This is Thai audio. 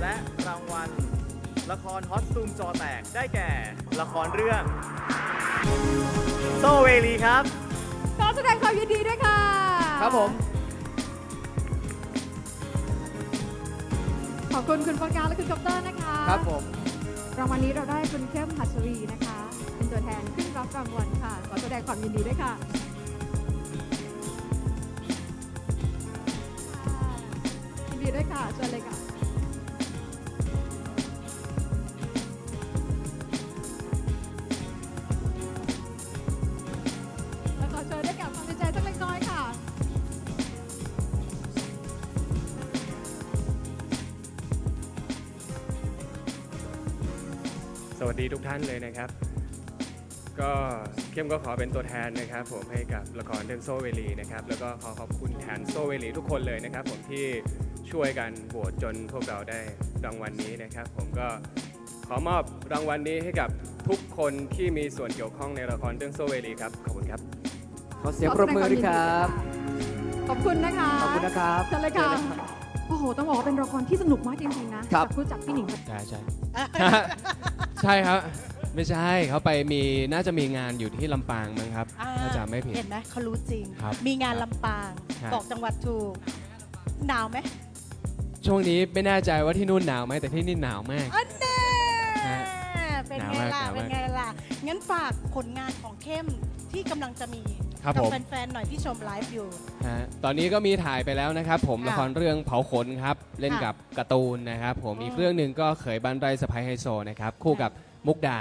และรางวัล ละครฮอตซูมจอแตกได้แก่ ละครเรื่อง โซเวลีครับ ขอแสดงความยินดีด้วยค่ะ ครับผม ขอบคุณคุณโฟกัสและคุณคอปเตอร์นะคะครับผม รางวัลนี้เราได้คุณเข้มหัสวีนะคะ เป็นตัวแทนขึ้นรับรางวัลค่ะ ขอแสดงความยินดีด้วยค่ะ ยินดีด้วยค่ะเชิญเลยค่ะ สวัสดีทุกท่านเลยนะครับ ก็เข้มก็ขอเป็นตัวแทนนะครับ ผมให้กับละครเรื่องโซเวลีนะครับแล้วก็ขอขอบคุณแทนโซเวลีทุกคนเลยนะครับ ผมที่ช่วยกันโหวตจนพวกเราได้รางวัลนี้นะครับ ผมก็ขอมอบรางวัลนี้ให้กับทุกคนที่มีส่วนเกี่ยวข้องในละครเรื่องโซเวลีครับขอบคุณครับขอเสียงปรบมือด้วยครับ ขอบคุณนะคะขอบคุณนะครับเชิญเลยค่ะโอ้โห ต้องบอกว่าเป็นละครที่สนุกมากจริงๆนะครับ จากผู้จัดพี่หนิง ใช่ใช่ ใช่ครับ ไม่ใช่เขาไปมีน่าจะมีงานอยู่ที่ลำปางมั้งครับอ่าถ้าจำไม่ผิด เห็นไหมเขารู้จริง ครับมีงานลำปาง ครับ บอกจังหวัดถูก หนาวไหมช่วงนี้ไม่แน่ใจว่าที่นู่นหนาวไหมแต่ที่นี่หนาวมาก อันแน่ฮะเป็นหนาวไงมากล่ะ หนาวมาก เป็นไงล่ะ งั้นฝากผลงานของเข้มที่กำลังจะมี ครับกัผม แฟนๆหน่อยที่ชมไลฟ์อยู่ ฮะตอนนี้ก็มีถ่ายไปแล้วนะครับผมค่ะละครเรื่องเผาขนครับ เล่นค่ะกับการ์ตูนนะครับผมอืมอีกเรื่องหนึ่งก็เขยบันไรสะพายไฮโซนะครับคู่กับมุกดา